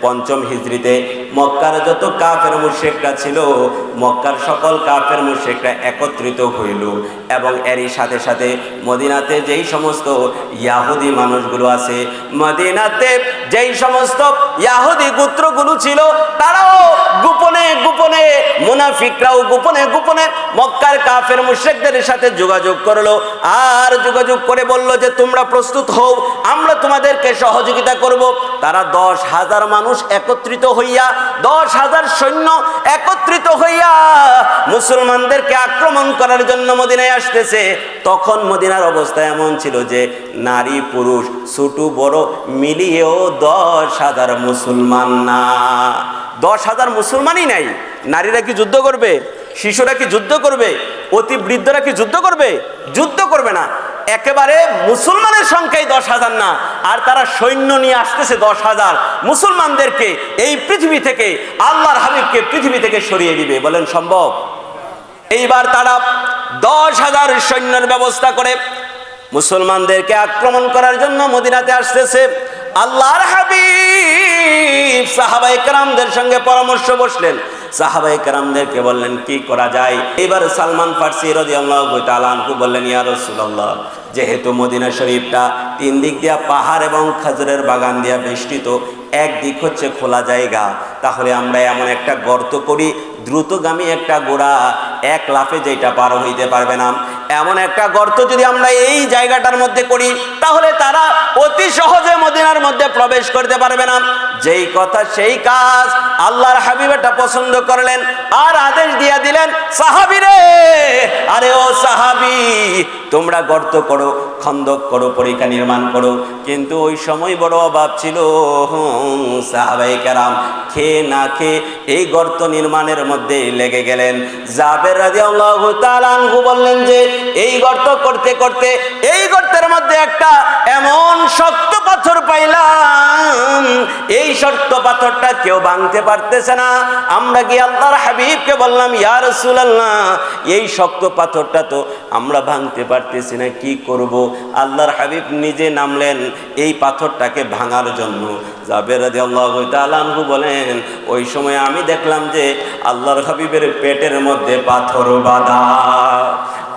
পঞ্চম হিজড়িতে মক্কার যত কাফের মুশেকরা ছিল, মক্কার সকল কাফের মুশেকরা একত্রিত হইল এবং এরই সাথে সাথে মদিনাতে যেই সমস্ত ইয়াহুদি মানুষগুলো আছে, মদিনাতে যেই সমস্ত ইয়াহুদি গোত্রগুলো ছিল, তারাও গোপনে গোপনে মুনাফিকরাও গোপনে গোপনে মক্কার কাফের মুশেকদের সাথে যোগাযোগ করল আর যোগাযোগ করে বলল যে, তোমরা প্রস্তুত হও, আমরা তোমাদেরকে সহযোগিতা করব। তারা দশ হাজার মানুষ একত্রিত হইয়া দশ হাজার সৈন্য একত্রিত হইয়া মুসলমানদেরকে আক্রমণ করার জন্য মদিনায় আসতেছে। তখন মদিনার অবস্থা এমন ছিল যে নারী, পুরুষ, ছোট, বড় মিলিয়েও দশ হাজার মুসলমান না। দশ হাজার মুসলমানই নাই। নারীরা কি যুদ্ধ করবে? শিশুরা কি যুদ্ধ করবে? অতি বৃদ্ধরা কি যুদ্ধ করবে? যুদ্ধ করবে না। একেবারে মুসলমানের সংখ্যাই দশ হাজার না, আর তারা সৈন্য নিয়ে আসতেছে দশ হাজার। মুসলমানদেরকে এই পৃথিবী থেকে, আল্লাহর হাবিবকে পৃথিবী থেকে সরিয়ে দিবে। বলেন, সম্ভব? এইবার তারা দশ হাজার সৈন্যের ব্যবস্থা করে মুসলমানদেরকে আক্রমণ করার জন্য মদিনাতে আসতেছে। আল্লাহর হাবিব সাহাবাই কারামদের সঙ্গে পরামর্শ বসলেন। সাহাবাই কারামদেরকে বললেন, কি করা যায়? এবার সালমান ফার্সি রদি আল্লাহ বললেন, ইয়া রসুল্লাহ যেহেতু মদিনা শরীফটা তিন দিক দিয়া পাহাড় এবং খাজরের বাগান দিয়া বেষ্টিত, এক দিক হচ্ছে খোলা জায়গা, তাহলে আমরা এমন একটা গর্ত করি, দ্রুতগামী একটা গোড়া, এক লাফে যেটা পার হইতে পারবে না। এমন একটা গর্ত যদি আমরা এই জায়গাটার মধ্যে করি, তাহলে তারা অতি সহজে মদিনার মধ্যে প্রবেশ করতে পারবে না। যেই কথা সেই কাজ আল্লাহর হাবিব এটা পছন্দ করলেন, আর আদেশ দিয়া দিলেন সাহাবি রে আরে ও সাহাবি, তোমরা গর্ত করো খন্দক করো, পরীক্ষা নির্মাণ করো। কিন্তু ওই সময় বড় অভাব ছিল। সাহাবাই খেয়ে না খেয়ে এই গর্ত নির্মাণের মধ্যে লেগে গেলেন। জাবের রাজি আল্লাহ বললেন যে, এই গর্ত করতে করতে এই গর্তের মধ্যে একটা এমন শক্ত পাথর পাইলাম। এই শক্ত পাথরটা কেউ ভাঙতে পারতেছে না। আমরা গিয়ে আল্লাহর হাবিবকে বললাম, ইয়া রাসূলুল্লাহ, এই শক্ত পাথরটা তো আমরা ভাঙতে পারতেছি না, কি করব? আল্লাহর হাবিব নিজে নামলেন এই পাথরটাকে ভাঙার জন্য। জাবের রাজি আল্লাহ তালানহু বলেন, ওই সময় আমি দেখলাম যে আল্লাহর হাবিবের পেটের মধ্যে পাথর বাধা।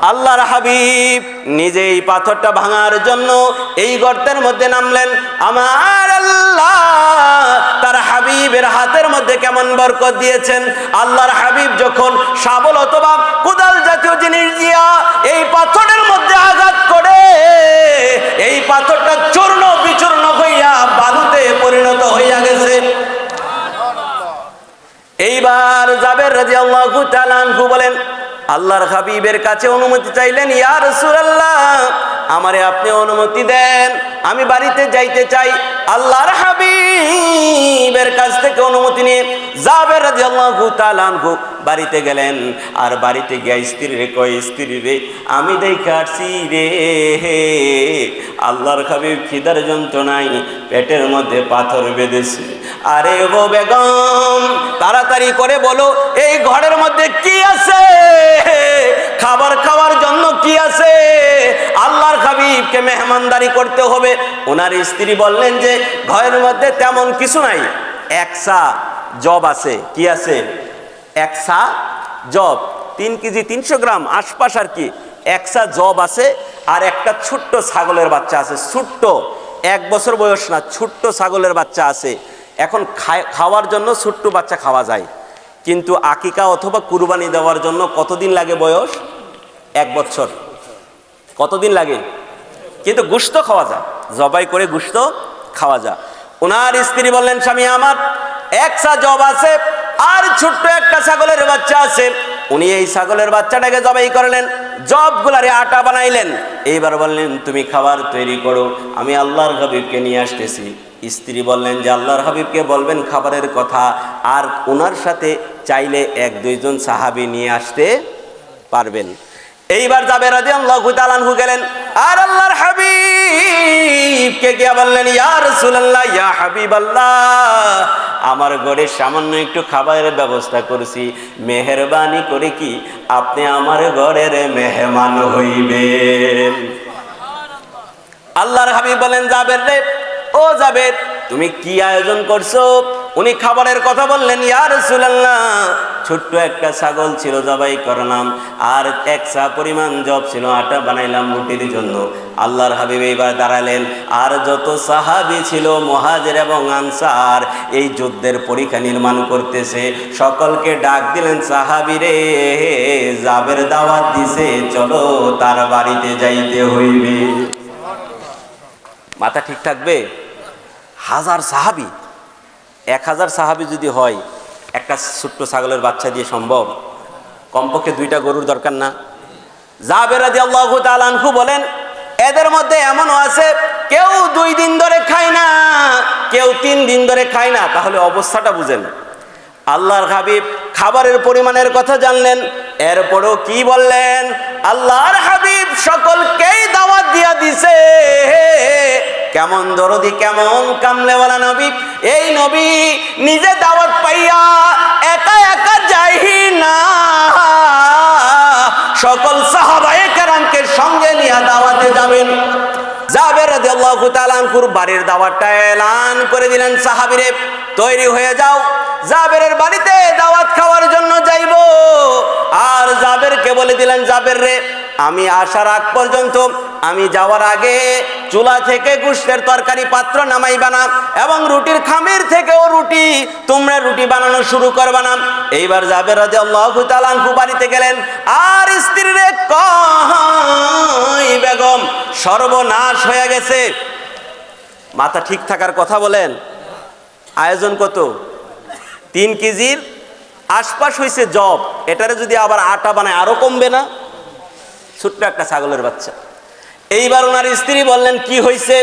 আল্লাহর হাবিব নিজে এই পাথরটা ভাঙার জন্য এই গর্তের মধ্যে নামলেন। আমার হাবিবের হাতের মধ্যে কেমন বরকত দিয়েছেন? আল্লাহর হাবিব যখন শাবল অথবা কুদাল জাতীয় জিনিস দিয়া এই পাথরের মধ্যে আঘাত করে, এই পাথরটা চূর্ণ বিচূর্ণ হইয়া বালুতে পরিণত হইয়া গেছে। এইবার জাবের রাজি আল্লাহু বলেন, আল্লাহর হাবিবের কাছে অনুমতি চাইলেন, ইয়া রাসূলুল্লাহ আমারে আপনি অনুমতি দেন, আমি বাড়িতে যাইতে চাই। আল্লাহর হাবিবের কাছ থেকে অনুমতি নিয়ে আনহু বাড়িতে গেলেন। আর বাড়িতে গিয়ে স্ত্রী রে কয়, স্ত্রী রে, আমি দেখে আসছি রে আল্লাহর হাবিব খিদার যন্ত্রণায় পেটের মধ্যে পাথর বেঁধেছে। আরে গো বেগম, তাড়াতাড়ি করে বলো, এই ঘরের মধ্যে কি আছে? খাবার খাওয়ার জন্য কি আছে? আল্লাহর হাবিবকে মেহমানদারি করতে হবে। ওনার স্ত্রী বললেন যে, ঘরের মধ্যে তেমন কিছু নাই। একসা জব আছে। কি আছে? একসা জব তিন কেজি তিনশো গ্রাম আশপাশ আর কি। একসা জব আছে আর একটা ছোট্ট ছাগলের বাচ্চা আছে। ছোট্ট। এক বছর বয়স না, ছোট্ট ছাগলের বাচ্চা আছে। এখন খাওয়ার জন্য ছোট্ট বাচ্চা খাওয়া যায়। কিন্তু আকিকা অথবা কুরবানি দেওয়ার জন্য কতদিন লাগে বয়স? এক বছর। কতদিন লাগে? কিন্তু গুস্ত খাওয়া যায়। জবাই করে গুস্ত খাওয়া যায়। ওনার স্ত্রী বললেন, স্বামী আমার একসা জব আছে আর ছোট্ট একটা ছাগলের বাচ্চা আছে। উনি এই ছাগলের বাচ্চাটাকে জবাই করলেন, জবগুলারে আটা বানাইলেন। এইবার বললেন, তুমি খাবার তৈরি করো, আমি আল্লাহর হাবিবকে নিয়ে আসতেছি। স্ত্রী বললেন, যে আল্লাহর হাবিবকে বলবেন খাবারের কথা, আর ওনার সাথে চাইলে এক, দুইজন সাহাবি নিয়ে আসতে পারবেন। এইবার যাবে রাজি গেলেন, আর আল্লাহর হাবিবকে গিয়া বললেন, ইয়া রাসূলুল্লাহ, ইয়া হাবিব আল্লাহ আমার ঘরে সামান্য একটু খাবারের ব্যবস্থা করেছি। মেহরবানি করে কি আপনি আমার ঘরের মেহমান হইবেন? আল্লাহর হাবিব বলেন যাবের রে, ও যাবের তুমি কি আয়োজন করছ? উনি খাবারের কথা বললেন ইয়ার সুলাল্লাহ ছোট্ট একটা ছাগল ছিল জবাই করলাম আর এক চা পরিমাণ জব ছিল, আটা বানাইলাম রুটির জন্য। আল্লাহর হাবিব এইবার দাঁড়ালেন, আর যত সাহাবি ছিল, মহাজের এবং আনসার, এই যুদ্ধের পরীক্ষা নির্মাণ করতেছে। সকলকে ডাক দিলেন, সাহাবি রে, জাবের দাওয়াত দিছে, চলো তার বাড়িতে যাইতে হইবে। মাথা ঠিক থাকবে? হাজার সাহাবি? এক হাজার সাহাবি যদি হয়, একটা ছোট্ট ছাগলের বাচ্চা দিয়ে সম্ভব? কমপক্ষে দুইটা গরুর দরকার না। জাবেরাদি আল্লাহ তালানহু বলেন, এদের মধ্যে এমনও আছে, কেউ দুই দিন ধরে খায় না, কেউ তিন দিন ধরে খায় না। তাহলে অবস্থাটা বুঝেন। আল্লাহর হাবিব খাবারের পরিমাণের কথা জানলেন, এরপরও কি বললেন? আল্লাহর হাবিব সকলকেই দাওয়াত দিয়া দিছে। কেমন দরদি, কেমন কামলেওয়ালা নবী। এই নবী নিজে দাওয়াত পাইয়া একা একা যাই না। সকল সাহাবায়ে কেরামকে সঙ্গে নিয়ে দাওয়াতে যাবেন। জাবের রাদিয়াল্লাহু বাড়ির দাওয়াতটা এলান করে দিলেন তৈরি হয়ে যাও। জাবেরের বাড়িতে দাওয়াত খাওয়ার জন্য যাইব। আর জাবেরকে বলে দিলেন, জাবের রে আমি আসার আগ পর্যন্ত আমি যাওয়ার আগে চুলা থেকে গুষ্টের তরকারি পাত্র নামাইবা না এবং রুটির খামির থেকেও রুটি, তোমরা রুটি বানানো শুরু করবা না। এইবার যাবে রাজে আল্লাহ বাড়িতে গেলেন, আর স্ত্রী রে বেগম, সর্বনাশ হয়ে গেছে। মাথা ঠিক থাকার কথা বলেন, আয়োজন কত? তিন কেজির আশপাশ হয়েছে জব, এটারে যদি আবার আটা বানায় আরও কমবে না? ছোট্ট একটা ছাগলের বাচ্চা। এইবার ওনার স্ত্রী বললেন কি হয়েছে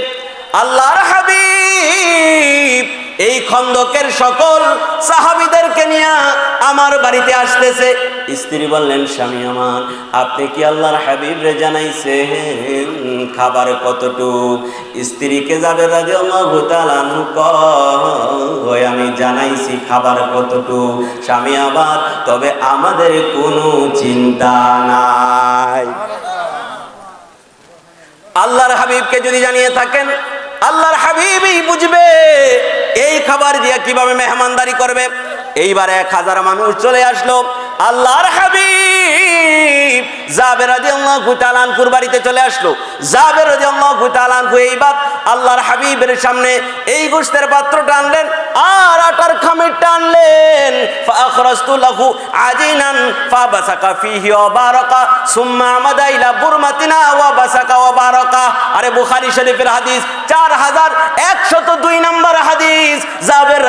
আল্লাহর হাবিব। এই খন্দকের সকল সাহাবিদেরকে নিয়ে আমার বাড়িতে আসতেছে। স্ত্রী বললেন, স্বামী আমার, আপনি কি আল্লাহর হাবিব রে জানাইছেন খাবার কতটুক? স্ত্রীকে যাবে আমি জানাইছি খাবার কতটুক। স্বামী আমার, তবে আমাদের কোনো চিন্তা নাই। আল্লাহর হাবিবকে যদি জানিয়ে থাকেন, আল্লাহর হাবিবই বুঝবে। এই খাবার দিয়ে কীভাবে মেহমানদারি করবে? এইবার এক হাজার মানুষ চলে আসলো আল্লাহর হাবিব। জাবের চলে আসলো। জাবের আল্লাহর হাবিবের সামনে এই গোশতের পাত্রটা আনলেন আর আজিনান ফাবাসাকা ফিহি ওয়া বাসাকা শরীফের হাদিস 4102 নম্বর হাদিস। জাবের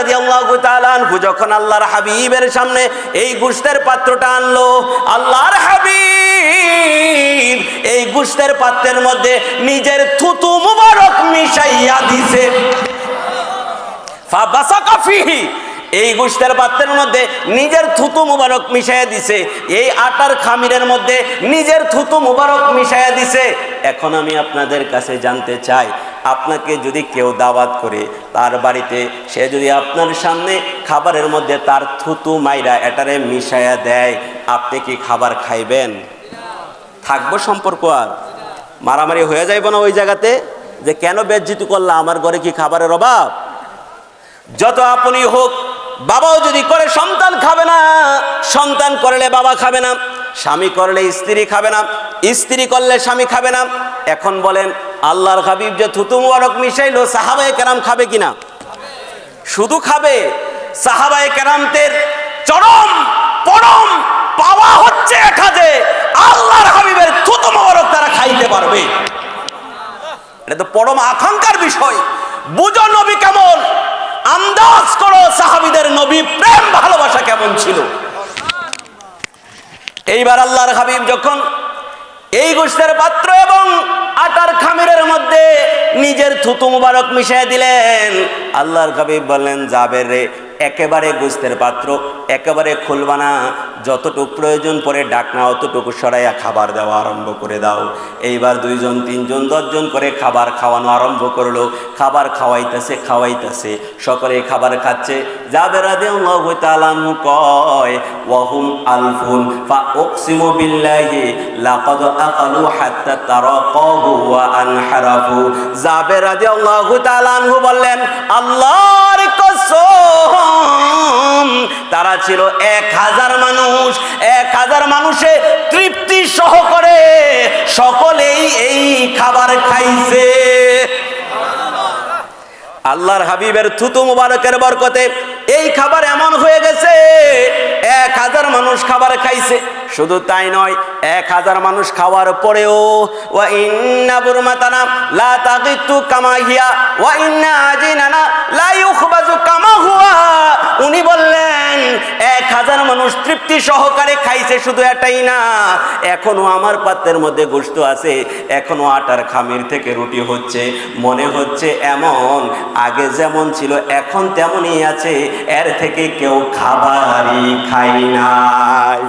যখন আল্লাহর হাবিবের সামনে এই গোশতের পাত্রটা আনলো আল্লাহর হাবিব এই গোশতের পাত্রের মধ্যে নিজের থুতু মুবারক মিশাইয়া দিছে। এই গোশতের পাত্রের মধ্যে নিজের থুতু মুবারক মিশাইয়া দিছে। এই আটার খামিরের মধ্যে নিজের থুতু মুবারক মিশাইয়া দিছে। এখন আমি আপনাদের কাছে জানতে চাই, আপনাকে যদি কেউ দাওয়াত করে, তার বাড়িতে সে যদি আপনার সামনে খাবারের মধ্যে তার থুতু মাইরা এটারে মিশাইয়া দেয়, আপনি কি খাবার খাইবেন? থাকব সম্পর্ক আর। মারামারি হয়ে যাইব না ওই জায়গাতে যে কেন বেজ্জিত করলা, আমার ঘরে কি খাবারের অভাব? যত আপনি হোক, বাবাও যদি করে, সন্তান খাবে না। সন্তান করলে বাবা খাবে না, স্বামী করলে স্ত্রী খাবে না, স্ত্রী করলে স্বামী খাবে না। এখন বলেন, আল্লাহর হাবিব যে থুতু মুবারক মিশাইলো, সাহাবায়ে কেরাম খাবে কিনা? শুধু খাবে। সাহাবায়ে কেরামদের চরম, পরম পাওয়া হচ্ছে যে আল্লাহর হাবিবের থুতু মোবারক তারা খাইতে পারবে। এটা তো পরম আকাঙ্ক্ষার বিষয়। বুঝো নবী কেমন? আন্দাজ করো সাহাবিদের নবী প্রেম, ভালোবাসা কেমন ছিল। এইবার আল্লাহর হাবিব যখন এই গোষ্ঠের পাত্র এবং আটার খামিরের মধ্যে নিজের থুতু মুবারক মিশিয়ে দিলেন, আল্লাহর হাবিব বললেন, যাবে রে একেবারে গুস্তের পাত্র, একেবারে খুলবা না। যতটুকু প্রয়োজন পরে ডাকনা অতটুকু সরাইয়া খাবার দেওয়া আরম্ভ করে দাও। এইবার দুইজন, তিনজন, দশজন করে খাবার খাওয়ানো আরম্ভ করল। খাবার খাওয়াইতেছে খাওয়াইতেছে। সকলে খাবার খাচ্ছে। যাবে রাধে তালানু কয়, ওয়াহুম আলফুন ফা উকসিমু বিল্লাহি লাকাদ আকালু হাত্তা তারাকাহু ওয়া আনহারাফু। যাবে রাদিয়াল্লাহু তাআলা আনহু বললেন, আল্লাহর কসম তারা ছিল এক হাজার মানুষ। এক হাজার মানুষে তৃপ্তি সহ করে সকলেই এই খাবার খাইছে। আল্লাহর হাবিবের থুতু মুবারকের বরকতে এই খাবার এমন হয়ে গেছে, এক হাজার মানুষ খাবার খাইছে। শুধু তাই নয়, এক হাজার মানুষ খাওয়ার পরেও, ওয়া ইন্না বুরমাতানা লা তাগিতু কামা হিয়া, ওয়া ইন্না আজিনানা লা ইউখবাজু কামা হুয়া। এক হাজার মানুষ তৃপ্তি সহকারে খাইছে, শুধু এটাই না। এখনও আমার পাত্রের মধ্যে গোস্ত আছে, এখনও আটার খামির থেকে রুটি হচ্ছে। মনে হচ্ছে এমন, আগে যেমন ছিল, এখন তেমনই আছে। এর থেকে কেউ খাবারই খাই নাই।